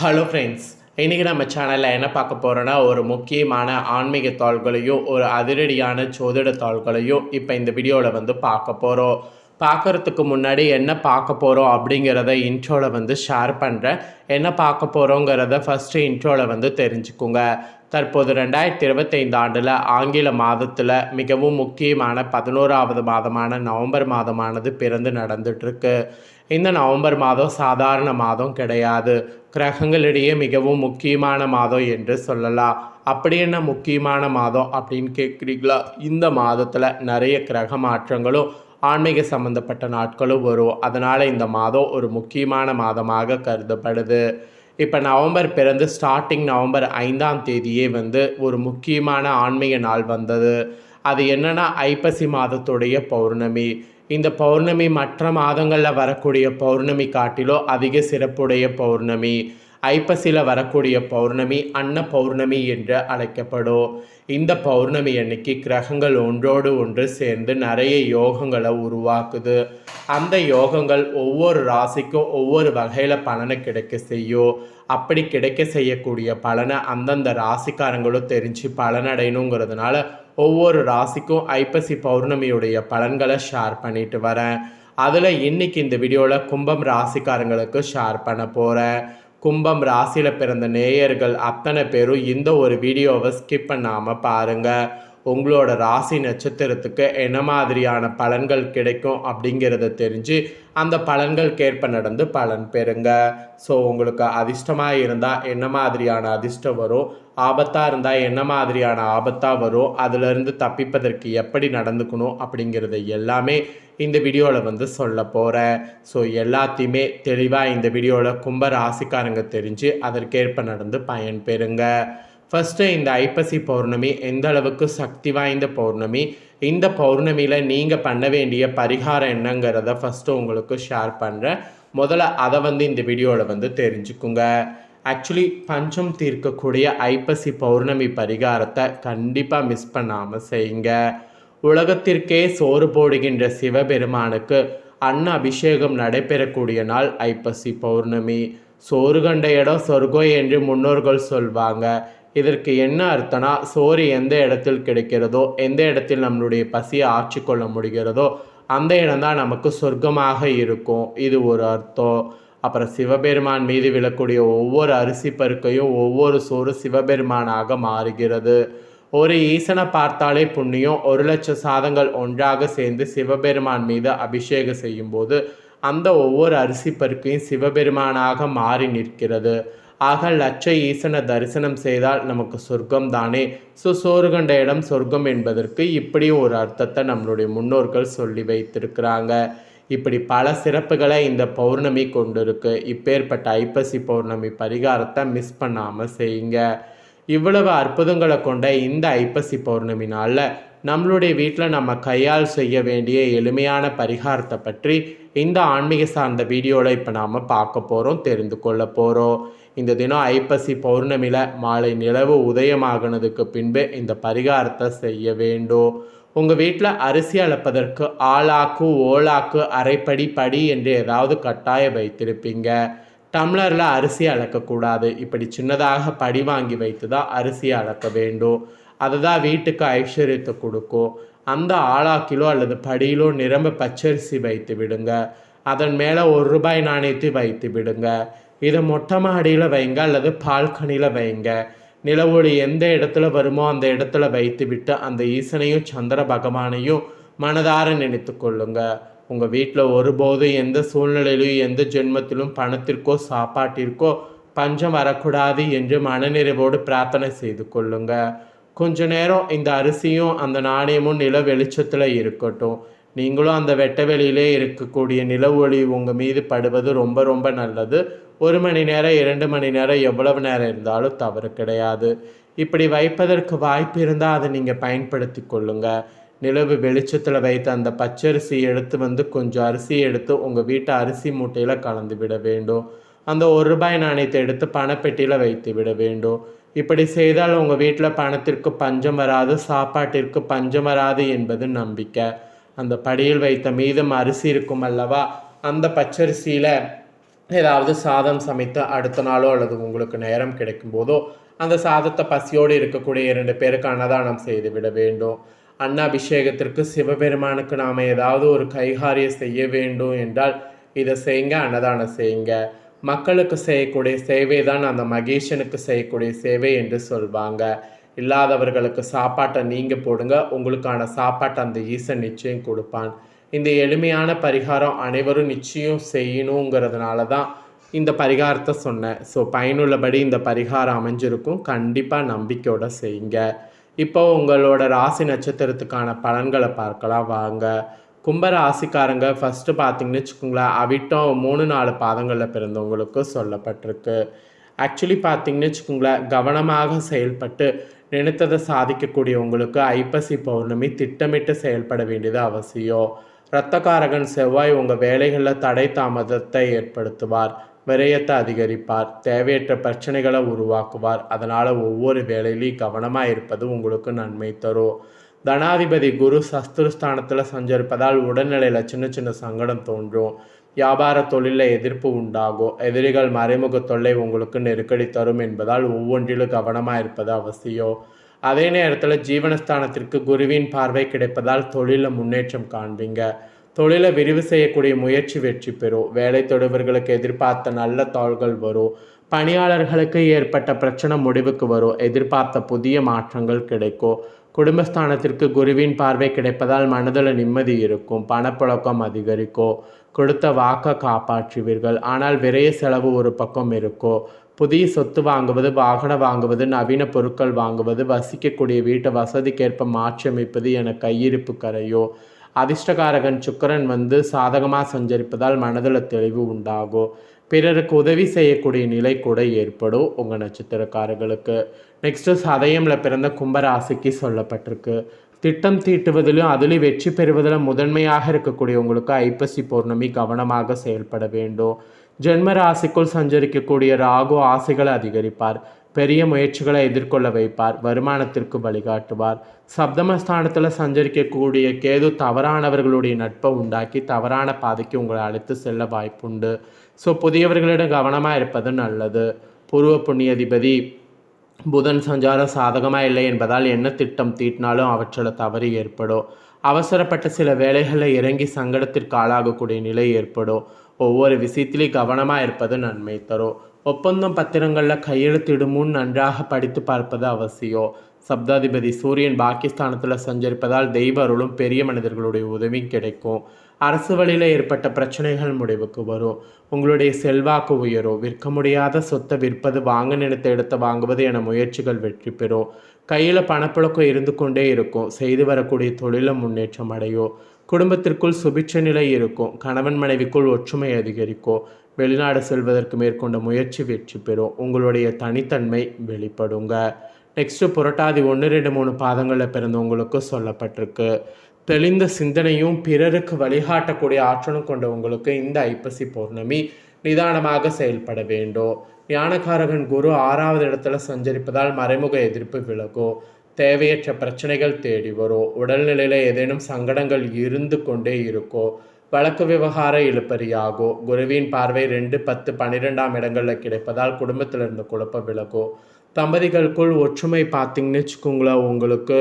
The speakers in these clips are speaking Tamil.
ஹலோ ஃப்ரெண்ட்ஸ் இன்றைக்கி நம்ம சேனலில் என்ன பார்க்க போகிறோன்னா ஒரு முக்கியமான ஆன்மீக தாள்களையும் ஒரு அதிரடியான சோதிட தாள்களையும் இப்போ இந்த வீடியோவில் வந்து பார்க்க போகிறோம் பார்க்குறதுக்கு முன்னாடி என்ன பார்க்க போகிறோம் அப்படிங்கிறத இன்ட்ரோவில் வந்து ஷேர் பண்ணுறேன் என்ன பார்க்க போகிறோங்கிறத ஃபஸ்ட்டு இன்ட்ரோவில் வந்து தெரிஞ்சுக்குங்க. தற்போது ரெண்டாயிரத்தி இருபத்தைந்து ஆண்டில் ஆங்கில மாதத்தில் மிகவும் முக்கியமான பதினோராவது மாதமான நவம்பர் மாதமானது பிறந்து நடந்துட்டுருக்கு இந்த நவம்பர் மாதம் சாதாரண மாதம் கிடையாது. கிரகங்களிடையே மிகவும் முக்கியமான மாதம் என்று சொல்லலாம். அப்படி என்ன முக்கியமான மாதம் அப்படின்னு கேட்குறீங்களா? இந்த மாதத்தில் நிறைய கிரக மாற்றங்களும் ஆன்மீக சம்பந்தப்பட்ட நாட்களும் வரும். அதனால் இந்த மாதம் ஒரு முக்கியமான மாதமாக கருதப்படுது. இப்போ நவம்பர் பிறந்து ஸ்டார்டிங் நவம்பர் ஐந்தாம் தேதியே வந்து ஒரு முக்கியமான ஆன்மீக நாள் வந்தது. அது என்னன்னா ஐப்பசி மாதத்துடைய பௌர்ணமி. இந்த பௌர்ணமி மற்ற மாதங்களில் வரக்கூடிய பௌர்ணமி காட்டிலோ அதிக சிறப்புடைய பௌர்ணமி. ஐப்பசியில் வரக்கூடிய பௌர்ணமி அன்ன பௌர்ணமி என்று அழைக்கப்படும். இந்த பௌர்ணமி அன்னைக்கு கிரகங்கள் ஒன்றோடு ஒன்று சேர்ந்து நிறைய யோகங்களை உருவாக்குது. அந்த யோகங்கள் ஒவ்வொரு ராசிக்கும் ஒவ்வொரு வகையில் பலனை கிடைக்க செய்யும். அப்படி கிடைக்க செய்யக்கூடிய பலனை அந்தந்த ராசிக்காரங்களும் தெரிஞ்சு பலனடையணுங்கிறதுனால ஒவ்வொரு ராசிக்கும் ஐப்பசி பௌர்ணமியுடைய பலன்களை ஷேர் பண்ணிட்டு வரேன். அதில் இன்னைக்கு இந்த வீடியோவில் கும்பம் ராசிக்காரங்களுக்கு ஷேர் பண்ண போகிறேன் கும்பம் ராசியில் பிறந்த நேயர்கள் அத்தனை பேரும் இந்த ஒரு வீடியோவை ஸ்கிப் பண்ணாமல் பாருங்கள் உங்களோட ராசி நட்சத்திரத்துக்கு என்ன மாதிரியான பலன்கள் கிடைக்கும் அப்படிங்கிறத தெரிஞ்சு அந்த பலன்களுக்கேற்ப நடந்து பலன் பெறுங்க. ஸோ உங்களுக்கு அதிர்ஷ்டமாக இருந்தால் என்ன மாதிரியான அதிர்ஷ்டம் வரும்? ஆபத்தாக இருந்தால் என்ன மாதிரியான ஆபத்தாக வரும் அதிலிருந்து தப்பிப்பதற்கு எப்படி நடந்துக்கணும் அப்படிங்கிறத எல்லாமே இந்த வீடியோவில் வந்து சொல்ல போகிறேன் ஸோ எல்லாத்தையுமே தெளிவாக இந்த வீடியோவில் கும்ப ராசிக்காரங்க தெரிஞ்சு அதற்கேற்ப நடந்து பயன் பெறுங்க ஃபஸ்ட்டு இந்த ஐப்பசி பௌர்ணமி எந்த அளவுக்கு சக்தி வாய்ந்த பௌர்ணமி? இந்த பௌர்ணமியில் நீங்கள் பண்ண வேண்டிய பரிகாரம் என்னங்கிறத ஃபஸ்ட்டு உங்களுக்கு ஷேர் பண்ணுறேன் முதல்ல அதை வந்து இந்த வீடியோவில் வந்து தெரிஞ்சுக்குங்க. ஆக்சுவலி பஞ்சம் தீர்க்கக்கூடிய ஐப்பசி பௌர்ணமி பரிகாரத்தை கண்டிப்பாக மிஸ் பண்ணாமல் செய்யுங்க. உலகத்திற்கே சோறு போடுகின்ற சிவபெருமானுக்கு அன்ன அபிஷேகம் நடைபெறக்கூடிய நாள் ஐப்பசி பௌர்ணமி. சோறு கண்ட இடம் சொர்க்கம் என்று முன்னோர்கள் சொல்வாங்க. இதற்கு என்ன அர்த்தம்னா சோறு எந்த இடத்தில் கிடைக்கிறதோ எந்த இடத்தில் நம்மளுடைய பசியை ஆட்சி கொள்ள முடிகிறதோ அந்த இடம்தான் நமக்கு சொர்க்கமாக இருக்கும். இது ஒரு அர்த்தம். அப்புறம் சிவபெருமான் மீது விழக்கூடிய ஒவ்வொரு அரிசி பருக்கையும் ஒவ்வொரு சோறு சிவபெருமானாக மாறுகிறது. ஒரு ஈசனை பார்த்தாலே புண்ணியம் ஒரு லட்சம் சாதங்கள் ஒன்றாக சேர்ந்து சிவபெருமான் மீது அபிஷேகம் செய்யும்போது அந்த ஒவ்வொரு அரிசி பருக்கையும் சிவபெருமானாக மாறி நிற்கிறது. ஆக லட்ச ஈசனை தரிசனம் செய்தால் நமக்கு சொர்க்கம் தானே ஸோ சோறு கண்ட இடம் சொர்க்கம் என்பதற்கு இப்படியும் ஒரு அர்த்தத்தை நம்மளுடைய முன்னோர்கள் சொல்லி வைத்திருக்கிறாங்க. இப்படி பல சிறப்புகளை இந்த பௌர்ணமி கொண்டிருக்கு. இப்பேற்பட்ட ஐப்பசி பௌர்ணமி பரிகாரத்தை மிஸ் பண்ணாமல் செய்யுங்க. இவ்வளவு அற்புதங்களை கொண்ட இந்த ஐப்பசி பௌர்ணமி நாளில் நம்மளுடைய வீட்டில் நம்ம கையால் செய்ய வேண்டிய எளிமையான பரிகாரத்தை பற்றி இந்த ஆன்மீக சார்ந்த வீடியோவில் இப்போ நாம் பார்க்க போகிறோம் தெரிந்து கொள்ள போகிறோம் இந்த தினம் ஐப்பசி பௌர்ணமியில் மாலை நிலவு உதயமாகினதுக்கு பின்பு இந்த பரிகாரத்தை செய்ய வேண்டும். உங்கள் வீட்டில் அரிசி அளப்பதற்கு ஆளாக்கு ஓலாக்கு அரைப்படி படி என்று ஏதாவது கட்டாயம் வைத்திருப்பீங்க. டம்ளரில் அரிசி அளக்கக்கூடாது இப்படி சின்னதாக படி வாங்கி வைத்து தான் அரிசி அளக்க வேண்டும். அதுதான் வீட்டுக்கு ஐஸ்வர்யத்தை கொடுக்கும். அந்த ஆளாக்கிலோ அல்லது படியிலோ நிரம்ப பச்சரிசி வைத்து விடுங்க. அதன் மேலே ஒரு ரூபாய் நாணயத்தை வைத்து விடுங்க. இதை மொட்டை மாடியில் வைங்க அல்லது பால்கனியில் வைங்க. நிலவொளி எந்த இடத்துல வருமோ அந்த இடத்துல வைத்து விட்டு அந்த ஈசனையும் சந்திர பகவானையும் மனதார நினைத்து கொள்ளுங்க. உங்கள் வீட்டில் ஒருபோதும் எந்த சூழ்நிலையிலும் எந்த ஜென்மத்திலும் பணத்திற்கோ சாப்பாட்டிற்கோ பஞ்சம் வரக்கூடாது என்று மனநிறைவோடு பிரார்த்தனை செய்து கொள்ளுங்க. கொஞ்ச நேரம் இந்த அரிசியும் அந்த நாணயமும் நில வெளிச்சத்தில் இருக்கட்டும். நீங்களும் அந்த வெட்ட வெளியிலே இருக்கக்கூடிய நில ஒளி உங்கள் மீது படுவது ரொம்ப ரொம்ப நல்லது. ஒரு மணி நேரம் இரண்டு மணி நேரம் எவ்வளவு நேரம் இருந்தாலும் தவறு கிடையாது. இப்படி வைப்பதற்கு வாய்ப்பு இருந்தால் அதை நீங்கள் பயன்படுத்தி கொள்ளுங்கள் நிலவு வெளிச்சத்தில் வைத்த அந்த பச்சரிசி எடுத்து வந்து கொஞ்சம் அரிசி எடுத்து உங்கள் வீட்டு அரிசி மூட்டையில் கலந்து விட வேண்டும். அந்த ஒரு ரூபாய் நாணயத்தை எடுத்து பணப்பெட்டியில் வைத்து விட வேண்டும். இப்படி செய்தால் உங்கள் வீட்டில் பணத்திற்கு பஞ்சம் வராது சாப்பாட்டிற்கு பஞ்சம் வராது என்பது நம்பிக்கை. அந்த படியில் வைத்த மீதம் அரிசி இருக்கும் அல்லவா? அந்த பச்சரிசியில் ஏதாவது சாதம் சமைத்து அடுத்த நாளோ அல்லது உங்களுக்கு நேரம் கிடைக்கும் போதோ அந்த சாதத்தை பசியோடு இருக்கக்கூடிய இரண்டு பேருக்கு அன்னதானம் செய்து விட வேண்டும். அன்னாபிஷேகத்திற்கு சிவபெருமானுக்கு நாம் ஏதாவது ஒரு கைகாரியம் செய்ய வேண்டும் என்றால் இதை செய்யுங்க அன்னதானம் செய்யுங்க. மக்களுக்கு செய்யக்கூடிய சேவை தான் அந்த மகேஷனுக்கு செய்யக்கூடிய சேவை என்று சொல்வாங்க. இல்லாதவர்களுக்கு சாப்பாட்டை நீங்கள் போடுங்க உங்களுக்கான சாப்பாட்டை அந்த ஈசன் நிச்சயம் கொடுப்பான். இந்த எளிமையான பரிகாரம் அனைவரும் நிச்சயம் செய்யணுங்கிறதுனால தான் இந்த பரிகாரத்தை சொன்னேன். ஸோ பயனுள்ளபடி இந்த பரிகாரம் அமைஞ்சிருக்கும். கண்டிப்பாக நம்பிக்கையோட செய்யுங்க. இப்போ உங்களோட ராசி நட்சத்திரத்துக்கான பலன்களை பார்க்கலாம். வாங்க. கும்ப ராசிக்காரங்க ஃபஸ்ட்டு பார்த்தீங்கன்னு வச்சுக்கோங்களேன் அவிட்டம் மூணு நாலு பாதங்களில் பிறந்தவங்களுக்கு சொல்லப்பட்டிருக்கு. ஆக்சுவலி பார்த்தீங்கன்னு வச்சுக்கோங்களேன் கவனமாக செயல்பட்டு நினைத்ததை சாதிக்கக்கூடியவங்களுக்கு ஐப்பசி பௌர்ணமி திட்டமிட்டு செயல்பட வேண்டியது அவசியம். இரத்தக்காரகன் செவ்வாய் உங்கள் வேலைகளில் தடை தாமதத்தை ஏற்படுத்துவார். விரயத்தை அதிகரிப்பார். தேவையற்ற பிரச்சனைகளை உருவாக்குவார். அதனால் ஒவ்வொரு வேலையிலையும் கவனமாக இருப்பது உங்களுக்கு நன்மை தரும். தனாதிபதி குரு சஸ்திரஸ்தானத்தில் சஞ்சரிப்பதால் உடல்நிலையில் சின்ன சின்ன சங்கடம் தோன்றும். வியாபார தொழிலில் எதிர்ப்பு உண்டாகும். எதிரிகள் மறைமுக தொல்லை உங்களுக்கு நெருக்கடி தரும் என்பதால் ஒவ்வொன்றிலும் கவனமாக இருப்பது அவசியம். அதே நேரத்தில் ஜீவனஸ்தானத்திற்கு குருவின் பார்வை கிடைப்பதால் தொழிலில் முன்னேற்றம் காண்பீங்க. தொழிலை விரிவு செய்யக்கூடிய முயற்சி வெற்றி பெறும். வேலை தொடுவர்களுக்கு எதிர்பார்த்த நல்ல தாள்கள் வரும். பணியாளர்களுக்கு ஏற்பட்ட பிரச்சனை முடிவுக்கு வரும். எதிர்பார்த்த புதிய மாற்றங்கள் கிடைக்கும். குடும்பஸ்தானத்திற்கு குருவின் பார்வை கிடைப்பதால் மனதில் நிம்மதி இருக்கும். பணப்புழக்கம் அதிகரிக்கும். கொடுத்த வாக்க காப்பாற்றுவீர்கள். ஆனால் விரைய செலவு ஒரு பக்கம் இருக்கும். புதிய சொத்து வாங்குவது வாகனம் வாங்குவது நவீன பொருட்கள் வாங்குவது வசிக்கக்கூடிய வீட்டை வசதிக்கேற்ப மாற்றியமைப்பது என கையிருப்பு கரையோ அதிர்ஷ்டகாரகன் சுக்கரன் வந்து சாதகமாக சஞ்சரிப்பதால் மனதில் தெளிவு உண்டாகும் பிறருக்கு உதவி செய்யக்கூடிய நிலை கூட ஏற்படும் உங்கள் நட்சத்திரக்காரர்களுக்கு. நெக்ஸ்ட்டு சதயமில் பிறந்த கும்பராசிக்கு சொல்லப்பட்டிருக்கு. திட்டம் தீட்டுவதிலும் அதிலும் வெற்றி பெறுவதிலும் முதன்மையாக இருக்கக்கூடியவங்களுக்கு ஐப்பசி பௌர்ணமி கவனமாக செயல்பட வேண்டும். ஜென்ம ராசிக்குள் சஞ்சரிக்கக்கூடிய ராகு ஆசைகளை அதிகரிப்பார். பெரிய முயற்சிகளை எதிர்கொள்ள வைப்பார். வருமானத்திற்கு வழிகாட்டுவார். சப்தமஸ்தானத்தில் சஞ்சரிக்கக்கூடிய கேது தவறானவர்களுடைய நட்பை உண்டாக்கி தவறான பாதைக்கு உங்களை அழைத்து செல்ல வாய்ப்புண்டு. ஸோ புதியவர்களிடம் கவனமாக இருப்பது நல்லது. பூர்வ புண்ணியதிபதி புதன் சஞ்சாரம் சாதகமாக இல்லை என்பதால் என்ன திட்டம் தீட்டினாலும் அவற்றில் தவறு ஏற்படும். அவசரப்பட்ட சில வேலைகளை இறங்கி சங்கடத்திற்கு ஆளாகக்கூடிய நிலை ஏற்படும். ஒவ்வொரு விஷயத்திலையும் கவனமாக இருப்பது நன்மை தரும். ஒப்பந்தம் பத்திரங்களில் கையெழுத்திடும் முன் நன்றாக படித்து பார்ப்பது அவசியம். சப்தாதிபதி சூரியன் பாகிஸ்தானத்தில் சஞ்சரிப்பதால் தெய்வ அருளும் பெரிய மனிதர்களுடைய உதவி கிடைக்கும். அரசு வழியில் ஏற்பட்ட பிரச்சனைகள் முடிவுக்கு வரும். உங்களுடைய செல்வாக்கு உயரும். விற்க முடியாத சொத்தை விற்பது வாங்க நினைத்த இடத்தை வாங்குவது என முயற்சிகள் வெற்றி பெறும். கையில் பணப்புழக்கம் இருந்து கொண்டே இருக்கும். செய்து வரக்கூடிய தொழில முன்னேற்றம் அடையும். குடும்பத்திற்குள் சுபிட்ச நிலை இருக்கும். கணவன் மனைவிக்குள் ஒற்றுமை அதிகரிக்கும். வெளிநாடு செல்வதற்கு மேற்கொண்ட முயற்சி வெற்றி பெறும். உங்களுடைய தனித்தன்மை வெளிப்படுங்க. நெக்ஸ்ட்டு புரட்டாதி ஒன்று ரெண்டு மூணு பாதங்களில் பிறந்தவங்களுக்கு சொல்லப்பட்டிருக்கு. தெளிந்த சிந்தனையும் பிறருக்கு வழிகாட்டக்கூடிய ஆற்றலும் கொண்டவங்களுக்கு இந்த ஐப்பசி பௌர்ணமி நிதானமாக செயல்பட வேண்டும். ஞானகாரகன் குரு ஆறாவது இடத்துல சஞ்சரிப்பதால் மறைமுக எதிர்ப்பு விலகும். தேவையற்ற பிரச்சனைகள் தேடி வரும். உடல்நிலையில் ஏதேனும் சங்கடங்கள் இருந்து கொண்டே இருக்கும். வழக்கு விவகார இழுப்பறியாகும் குருவின் பார்வை ரெண்டு பத்து பன்னிரெண்டாம் இடங்களில் கிடைப்பதால் குடும்பத்தில் இருந்த குழப்பம் விலகும் தம்பதிகளுக்குள் ஒற்றுமை பார்த்தீங்கன்னு வச்சுக்கோங்களேன் உங்களுக்கு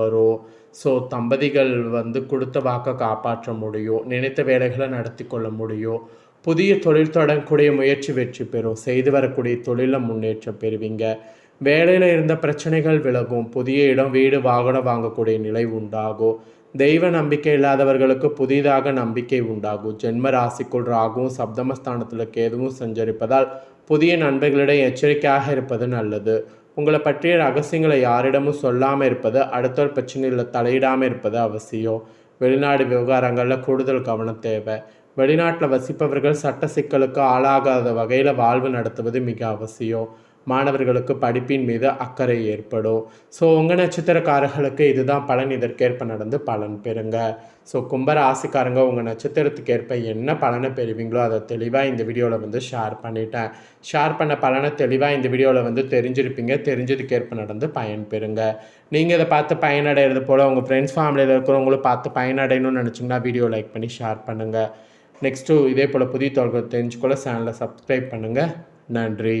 வரும். ஸோ தம்பதிகள் வந்து கொடுத்த வாக்கை காப்பாற்ற முடியும் நினைத்த வேலைகளை நடத்தி கொள்ள முடியும் புதிய தொழில் தொடங்கக்கூடிய முயற்சி வெற்றி பெறும். செய்து வரக்கூடிய தொழிலில் முன்னேற்றம் பெறுவீங்க. வேலையில் இருந்த பிரச்சனைகள் விலகும். புதிய இடம் வீடு வாகனம் வாங்கக்கூடிய நிலை உண்டாகும். தெய்வ நம்பிக்கை இல்லாதவர்களுக்கு புதிதாக நம்பிக்கை உண்டாகும். ஜென்ம ராசிக்குள் ராகுவும் சப்தமஸ்தானத்தில் கேதுவும் சஞ்சரிப்பதால் புதிய நண்பர்களிடம் எச்சரிக்கையாக இருப்பது நல்லது. உங்களை பற்றிய ரகசியங்களை யாரிடமும் சொல்லாமல் இருப்பது அடுத்த ஒரு பிரச்சனையில் தலையிடாமல் இருப்பது அவசியம். வெளிநாடு விவகாரங்களில் கூடுதல் கவனம் தேவை. வெளிநாட்டில் வசிப்பவர்கள் சட்ட சிக்கலுக்கு ஆளாகாத வகையில் வாழ்வு நடத்துவது மிக அவசியம். மாணவர்களுக்கு படிப்பின் மீது அக்கறை ஏற்படும். ஸோ உங்கள் நட்சத்திரக்காரர்களுக்கு இதுதான் பலன். இதற்கேற்ப நடந்து பலன் பெறுங்க. ஸோ கும்பர ஆசைக்காரங்க உங்கள் நட்சத்திரத்துக்கு ஏற்ப என்ன பலனை பெறுவீங்களோ அதை தெளிவாக இந்த வீடியோவில் வந்து ஷேர் பண்ணிட்டேன். ஷேர் பண்ண பலனை தெளிவாக இந்த வீடியோவில் வந்து தெரிஞ்சிருப்பீங்க. தெரிஞ்சதுக்கேற்ப நடந்து பயன் பெறுங்க. நீங்கள் இதை பார்த்து பயனடைகிறது போல் உங்கள் ஃப்ரெண்ட்ஸ் ஃபேமிலியில் இருக்கிறவங்களும் பார்த்து பயனடையணும்னு நினச்சிங்கன்னா வீடியோ லைக் பண்ணி ஷேர் பண்ணுங்கள் நெக்ஸ்ட்டு இதே போல் புதிய தாள்கள் தெரிஞ்சுக்கொள்ள சேனலை சப்ஸ்கிரைப் பண்ணுங்கள் நன்றி.